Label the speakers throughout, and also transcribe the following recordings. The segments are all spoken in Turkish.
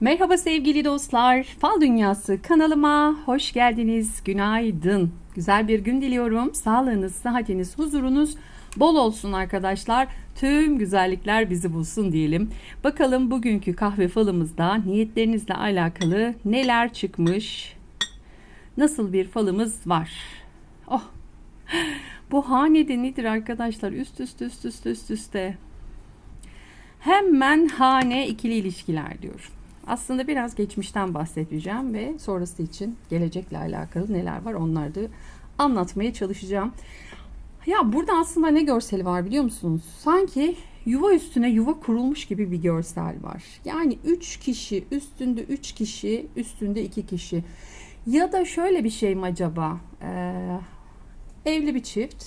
Speaker 1: Merhaba sevgili dostlar. Fal Dünyası kanalıma hoş geldiniz. Günaydın. Güzel bir gün diliyorum. Sağlığınız, sıhhatiniz, huzurunuz bol olsun arkadaşlar. Tüm güzellikler bizi bulsun diyelim. Bakalım bugünkü kahve falımızda niyetlerinizle alakalı neler çıkmış? Nasıl bir falımız var? Oh. Bu hanede nedir arkadaşlar? Üst üste üst üste üst üste. Hemen hane ikili ilişkiler diyor. Aslında biraz geçmişten bahsedeceğim ve sonrası için gelecekle alakalı neler var onları da anlatmaya çalışacağım. Ya burada aslında ne görseli var biliyor musunuz? Sanki yuva üstüne yuva kurulmuş gibi bir görsel var. Yani 3 kişi, üstünde 3 kişi, üstünde 2 kişi. Ya da şöyle bir şey mi acaba? Ee, evli bir çift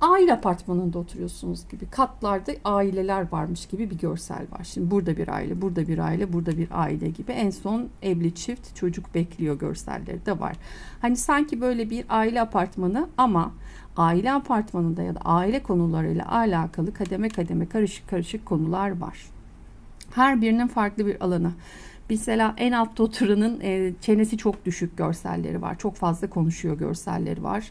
Speaker 1: aile apartmanında oturuyorsunuz gibi katlarda aileler varmış gibi bir görsel var. Şimdi burada bir aile, burada bir aile, burada bir aile gibi en son evli çift çocuk bekliyor görselleri de var. Hani sanki böyle bir aile apartmanı ama aile apartmanında ya da aile konularıyla alakalı kademe kademe karışık karışık konular var. Her birinin farklı bir alanı. Mesela en altta oturanın çenesi çok düşük görselleri var. Çok fazla konuşuyor görselleri var.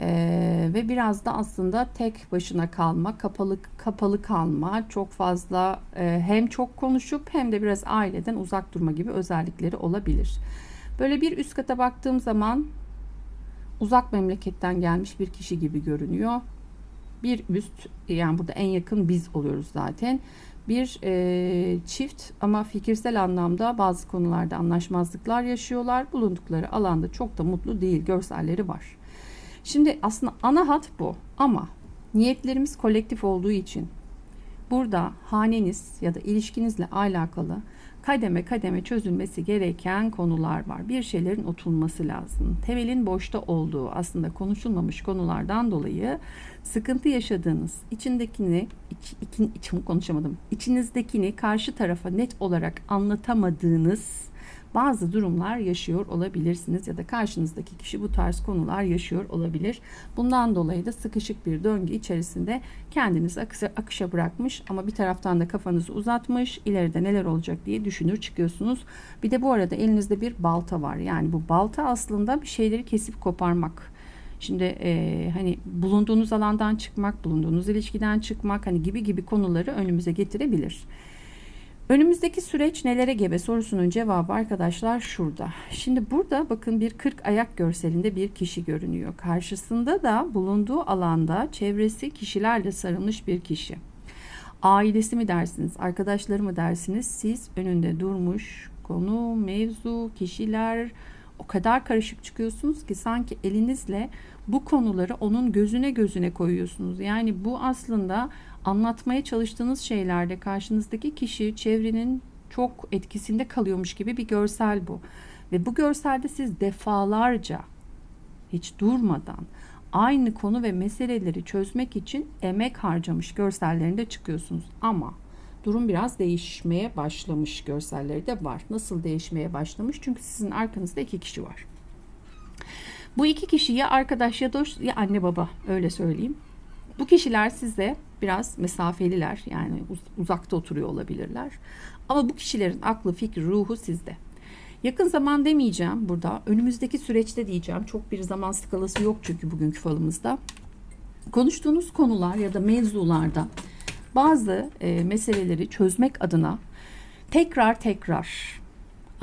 Speaker 1: Ee, ve biraz da aslında tek başına kalma, kapalı kapalı kalma, çok fazla e, hem çok konuşup hem de biraz aileden uzak durma gibi özellikleri olabilir. Böyle bir üst kata baktığım zaman uzak memleketten gelmiş bir kişi gibi görünüyor. Bir üst yani burada en yakın biz oluyoruz zaten. Bir e, çift ama fikirsel anlamda bazı konularda anlaşmazlıklar yaşıyorlar. Bulundukları alanda çok da mutlu değil. Görselleri var. Şimdi aslında ana hat bu ama niyetlerimiz kolektif olduğu için burada haneniz ya da ilişkinizle alakalı kademe kademe çözülmesi gereken konular var. Bir şeylerin oturması lazım. Temelin boşta olduğu aslında konuşulmamış konulardan dolayı sıkıntı yaşadığınız içindekini iç, ikin, içimi konuşamadım. İçinizdekini karşı tarafa net olarak anlatamadığınız bazı durumlar yaşıyor olabilirsiniz ya da karşınızdaki kişi bu tarz konular yaşıyor olabilir. Bundan dolayı da sıkışık bir döngü içerisinde kendinizi akışa, akışa bırakmış ama bir taraftan da kafanızı uzatmış ileride neler olacak diye düşünür çıkıyorsunuz. Bir de bu arada elinizde bir balta var. Yani bu balta aslında bir şeyleri kesip koparmak. Şimdi e, hani bulunduğunuz alandan çıkmak, bulunduğunuz ilişkiden çıkmak hani gibi gibi konuları önümüze getirebilir. Önümüzdeki süreç nelere gebe sorusunun cevabı arkadaşlar şurada. Şimdi burada bakın bir 40 ayak görselinde bir kişi görünüyor. Karşısında da bulunduğu alanda çevresi kişilerle sarılmış bir kişi. Ailesi mi dersiniz, arkadaşları mı dersiniz? Siz önünde durmuş konu, mevzu, kişiler o kadar karışık çıkıyorsunuz ki sanki elinizle bu konuları onun gözüne gözüne koyuyorsunuz. Yani bu aslında anlatmaya çalıştığınız şeylerde karşınızdaki kişi çevrenin çok etkisinde kalıyormuş gibi bir görsel bu. Ve bu görselde siz defalarca hiç durmadan aynı konu ve meseleleri çözmek için emek harcamış görsellerinde çıkıyorsunuz. Ama durum biraz değişmeye başlamış görselleri de var. Nasıl değişmeye başlamış? Çünkü sizin arkanızda iki kişi var. Bu iki kişi ya arkadaş ya dost ya anne baba öyle söyleyeyim. Bu kişiler size biraz mesafeliler yani uzakta oturuyor olabilirler. Ama bu kişilerin aklı, fikri, ruhu sizde. Yakın zaman demeyeceğim burada. Önümüzdeki süreçte diyeceğim. Çok bir zaman skalası yok çünkü bugünkü falımızda. Konuştuğunuz konular ya da mevzularda bazı e, meseleleri çözmek adına tekrar tekrar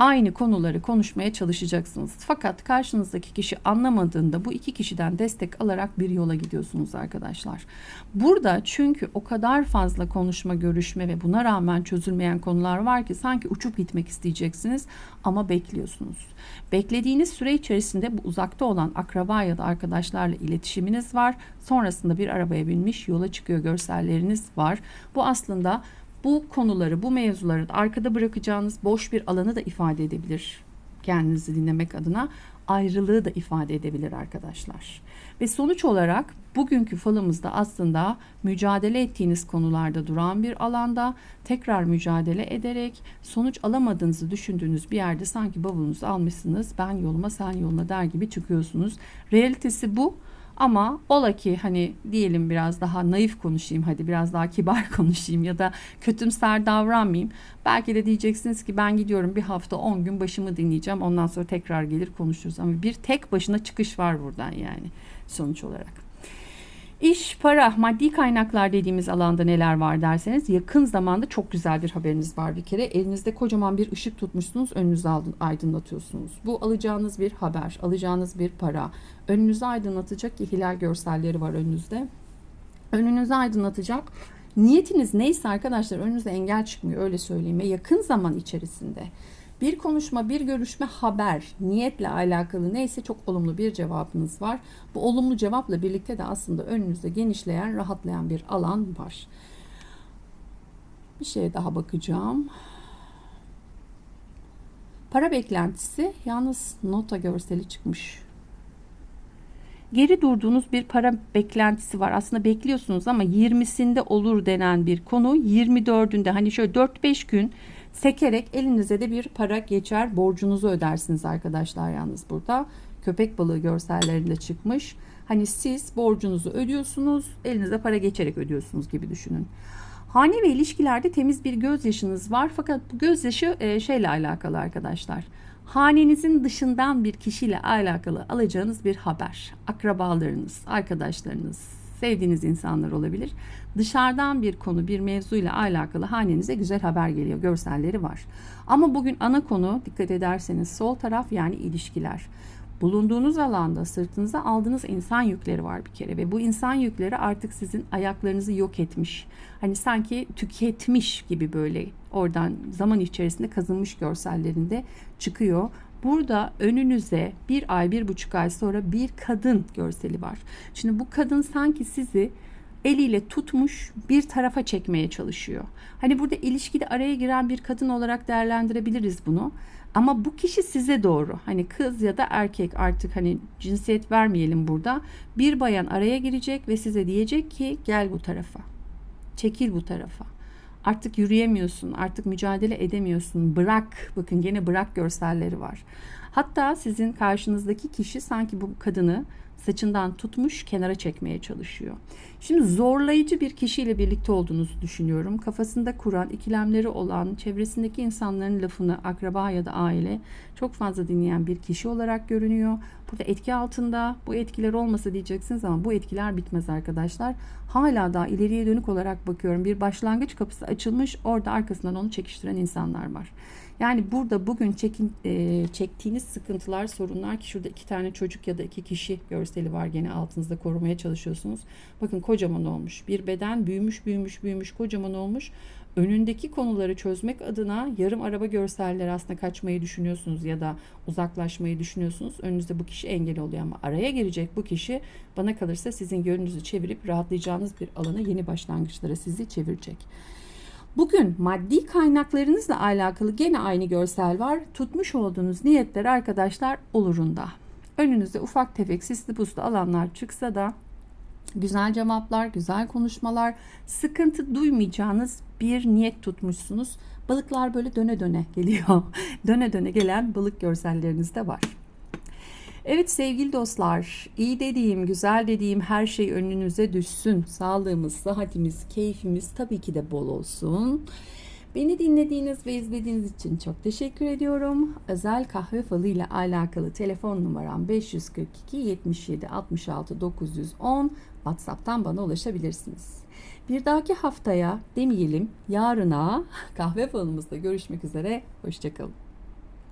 Speaker 1: aynı konuları konuşmaya çalışacaksınız. Fakat karşınızdaki kişi anlamadığında bu iki kişiden destek alarak bir yola gidiyorsunuz arkadaşlar. Burada çünkü o kadar fazla konuşma, görüşme ve buna rağmen çözülmeyen konular var ki sanki uçup gitmek isteyeceksiniz ama bekliyorsunuz. Beklediğiniz süre içerisinde bu uzakta olan akraba ya da arkadaşlarla iletişiminiz var. Sonrasında bir arabaya binmiş yola çıkıyor görselleriniz var. Bu aslında bu konuları, bu mevzuları da arkada bırakacağınız boş bir alanı da ifade edebilir. Kendinizi dinlemek adına ayrılığı da ifade edebilir arkadaşlar. Ve sonuç olarak bugünkü falımızda aslında mücadele ettiğiniz konularda duran bir alanda tekrar mücadele ederek sonuç alamadığınızı düşündüğünüz bir yerde sanki bavulunuzu almışsınız ben yoluma sen yoluna der gibi çıkıyorsunuz. Realitesi bu Ama ola ki hani diyelim biraz daha naif konuşayım hadi biraz daha kibar konuşayım ya da kötümser davranmayayım. Belki de diyeceksiniz ki ben gidiyorum bir hafta 10 gün başımı dinleyeceğim ondan sonra tekrar gelir konuşuruz. Ama bir tek başına çıkış var buradan yani sonuç olarak. İş, para, maddi kaynaklar dediğimiz alanda neler var derseniz yakın zamanda çok güzel bir haberiniz var bir kere. Elinizde kocaman bir ışık tutmuşsunuz, önünüzü aydınlatıyorsunuz. Bu alacağınız bir haber, alacağınız bir para. Önünüzü aydınlatacak ki hilal görselleri var önünüzde. Önünüzü aydınlatacak. Niyetiniz neyse arkadaşlar önünüze engel çıkmıyor öyle söyleyeyim. Ve yakın zaman içerisinde bir konuşma, bir görüşme, haber, niyetle alakalı neyse çok olumlu bir cevabınız var. Bu olumlu cevapla birlikte de aslında önünüzde genişleyen, rahatlayan bir alan var. Bir şeye daha bakacağım. Para beklentisi yalnız nota görseli çıkmış. Geri durduğunuz bir para beklentisi var. Aslında bekliyorsunuz ama 20'sinde olur denen bir konu 24'ünde hani şöyle 4-5 gün sekerek elinize de bir para geçer. Borcunuzu ödersiniz arkadaşlar yalnız burada. Köpek balığı görsellerinde çıkmış. Hani siz borcunuzu ödüyorsunuz, elinize para geçerek ödüyorsunuz gibi düşünün. Hane ve ilişkilerde temiz bir gözyaşınız var fakat bu gözyaşı e, şeyle alakalı arkadaşlar. Hanenizin dışından bir kişiyle alakalı alacağınız bir haber. Akrabalarınız, arkadaşlarınız, sevdiğiniz insanlar olabilir. Dışarıdan bir konu, bir mevzuyla alakalı hanenize güzel haber geliyor. Görselleri var. Ama bugün ana konu dikkat ederseniz sol taraf yani ilişkiler. Bulunduğunuz alanda sırtınıza aldığınız insan yükleri var bir kere ve bu insan yükleri artık sizin ayaklarınızı yok etmiş. Hani sanki tüketmiş gibi böyle oradan zaman içerisinde kazınmış görsellerinde çıkıyor. Burada önünüze bir ay, bir buçuk ay sonra bir kadın görseli var. Şimdi bu kadın sanki sizi eliyle tutmuş bir tarafa çekmeye çalışıyor. Hani burada ilişkide araya giren bir kadın olarak değerlendirebiliriz bunu. Ama bu kişi size doğru hani kız ya da erkek artık hani cinsiyet vermeyelim burada. Bir bayan araya girecek ve size diyecek ki gel bu tarafa. Çekil bu tarafa. Artık yürüyemiyorsun, artık mücadele edemiyorsun. Bırak, bakın gene bırak görselleri var. Hatta sizin karşınızdaki kişi sanki bu kadını saçından tutmuş kenara çekmeye çalışıyor. Şimdi zorlayıcı bir kişiyle birlikte olduğunuzu düşünüyorum. Kafasında kuran, ikilemleri olan, çevresindeki insanların lafını akraba ya da aile çok fazla dinleyen bir kişi olarak görünüyor. Burada etki altında bu etkiler olmasa diyeceksiniz ama bu etkiler bitmez arkadaşlar. Hala daha ileriye dönük olarak bakıyorum. Bir başlangıç kapısı açılmış. Orada arkasından onu çekiştiren insanlar var. Yani burada bugün çekin, e, çektiğiniz sıkıntılar, sorunlar ki şurada iki tane çocuk ya da iki kişi görseli var gene altınızda korumaya çalışıyorsunuz. Bakın kocaman olmuş. Bir beden büyümüş, büyümüş, büyümüş, kocaman olmuş. Önündeki konuları çözmek adına yarım araba görselleri aslında kaçmayı düşünüyorsunuz ya da uzaklaşmayı düşünüyorsunuz. Önünüzde bu kişi engel oluyor ama araya girecek bu kişi bana kalırsa sizin gönlünüzü çevirip rahatlayacağınız bir alana yeni başlangıçlara sizi çevirecek. Bugün maddi kaynaklarınızla alakalı gene aynı görsel var. Tutmuş olduğunuz niyetler arkadaşlar olurunda. Önünüzde ufak tefek sisli puslu alanlar çıksa da güzel cevaplar, güzel konuşmalar, sıkıntı duymayacağınız bir niyet tutmuşsunuz. Balıklar böyle döne döne geliyor. döne döne gelen balık görselleriniz de var. Evet sevgili dostlar, iyi dediğim, güzel dediğim her şey önünüze düşsün. Sağlığımız, sıhhatimiz, keyfimiz tabii ki de bol olsun. Beni dinlediğiniz ve izlediğiniz için çok teşekkür ediyorum. Özel kahve falı ile alakalı telefon numaram 542 77 66 910. WhatsApp'tan bana ulaşabilirsiniz. Bir dahaki haftaya demeyelim yarına kahve falımızda görüşmek üzere. Hoşçakalın.